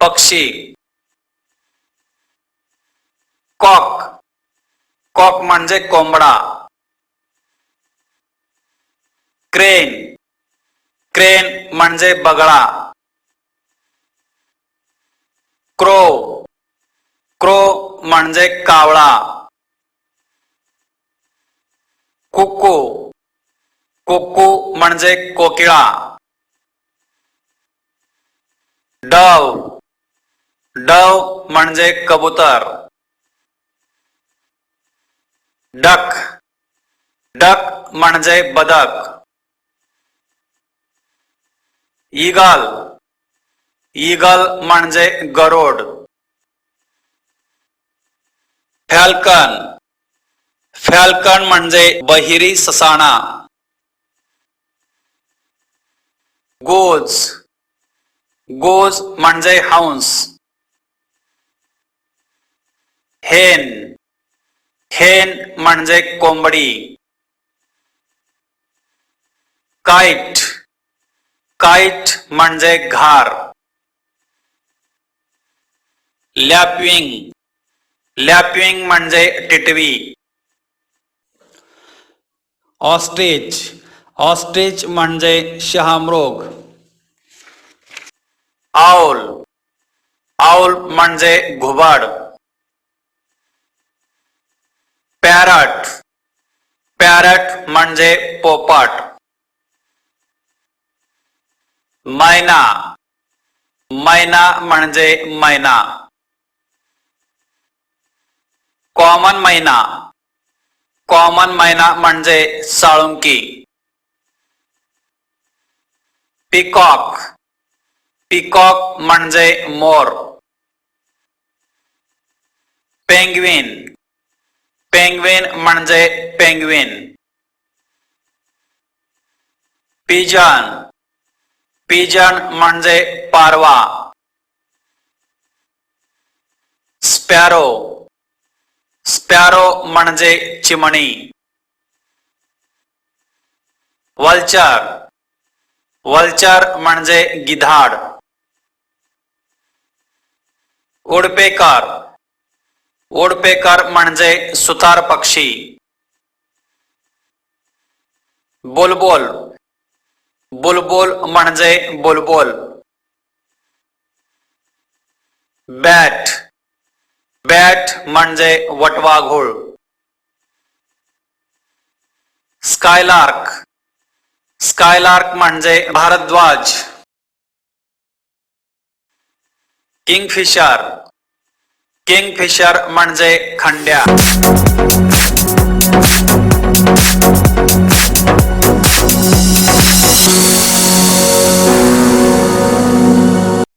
पक्षी, cock cock म्हणजे कोंबडा, क्रेन क्रेन म्हणजे बगळा, क्रो क्रो म्हणजे कावळा, कुकू कुकू म्हणजे कोकिळा, डव. डव म्हणजे कबूतर. डक. डक म्हणजे बदक. ईगल. ईगल म्हणजे गरोड. फॅल्कन. फॅल्कन म्हणजे बहिरी ससाणा. गोज. गोज म्हणजे हंस हेन। हेन म्हणजे कोंबडी। काईट काईट म्हणजे घार। लॅपिंग। लॅपिंग म्हणजे टिटवी। ऑस्ट्रिच ऑस्ट्रिच म्हणजे शहामृग आऊल। आऊल म्हणजे घुबड। पॅरट पॅरट म्हणजे पोपट, मैना मैना म्हणजे मैना, कॉमन मैना कॉमन मैना म्हणजे साळुंकी, पिकॉक पिकॉक म्हणजे मोर, पेंग्विन पेंग्विन म्हणजे पेंग्विन. पिजन. पिजन म्हणजे पारवा. स्पॅरो. स्पॅरो म्हणजे चिमणी. वल्चर. वल्चर म्हणजे गिधाड. उडपेकर उडपेकर म्हणजे सुतार पक्षी. बुलबुल. बुलबुल म्हणजे बुलबुल. बॅट. बॅट म्हणजे वटवाघूळ. स्कायलार्क. स्कायलार्क म्हणजे भारद्वाज. किंगफिशर. किंगफिशर म्हणजे खंड्या.